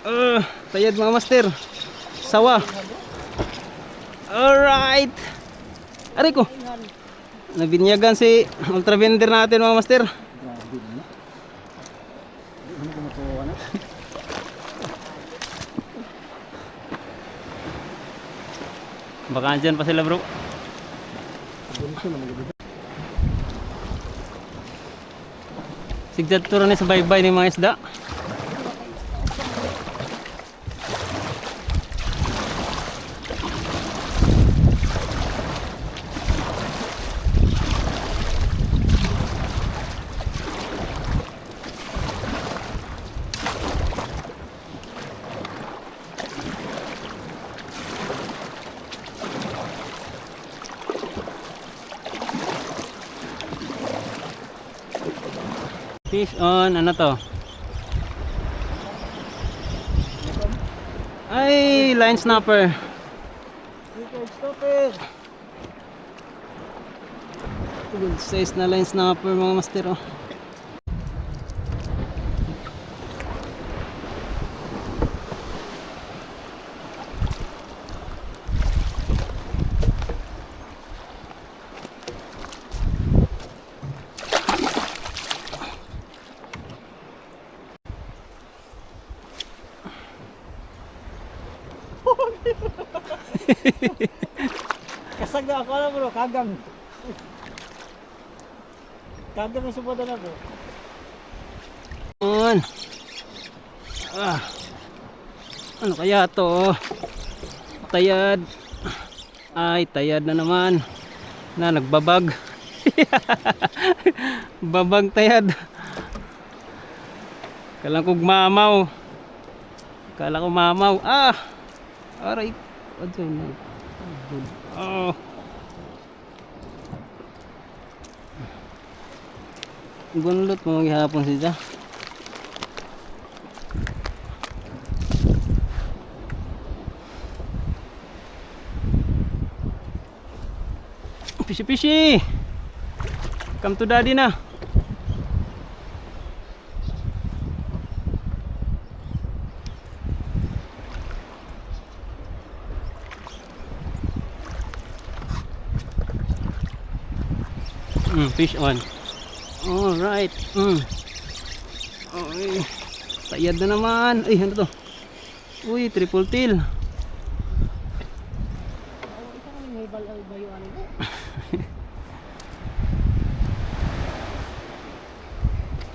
Uh, tayad mga master. Sawa. Alright. Aray ko. Nabinyagan si ultra vendor natin mga master. Baka andyan pa sila bro. Bunso na sa baybay ni mga isda. Fish on, ano to? Ay, line snapper. Stopper! Good size na line snapper mga master oh. Kasag na ako na bro, kagang. Kagang ang supada na bro. On. Ah. Ano kaya to? Tayad. Ay, tayad na naman. Na nagbabag. Babag tayad. Kala ko mamaw. Kala ko mamaw. Ah. Aray. Adyo na. Oh. Gunlot mo maghihapon siya. Fishy. Come to daddy na. Mm, fish on. All right. Mm. Ay, tayad na naman. Ay, ano to? Uy, triple tail.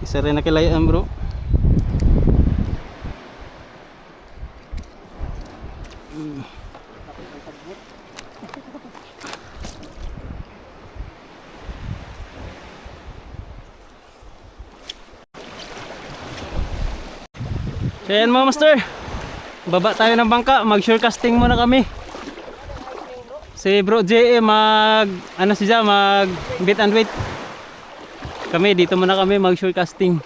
Isa rin na kilayaan bro. Mm. So yan mga master. Baba tayo ng bangka. Mag casting muna kami. Si bro JE mag ano siya mag bit and wait. Kami dito muna kami mag shore casting.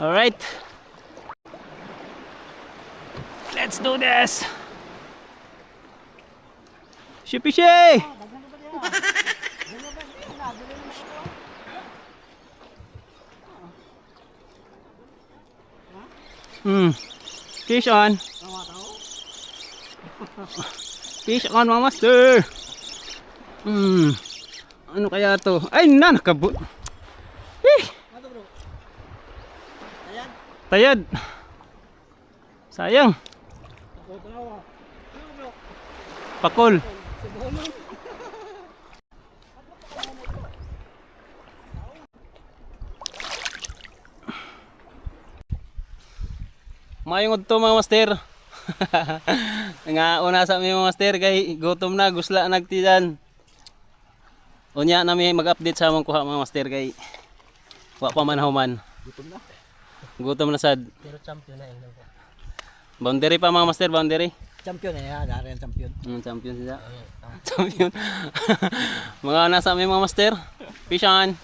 Alright. Let's do this. Shippy Hmm. Fish on. Fish on mga master. Hmm. Ano kaya to? Ay na nakabut. Eh. Tayad. Sayang. Bro? Pakol. Mayong udto mga master. Nga una sa mga master kay gutom na gusla nagtidan. Unya na may mag-update sa among kuha mga master kay wa pa man human. Gutom na. Gutom na sad. Pero champion na yung Boundary pa mga master, boundary. Champion yan, dari ang champion. Mm, champion siya. champion. mga nasa may mga master. Fish on.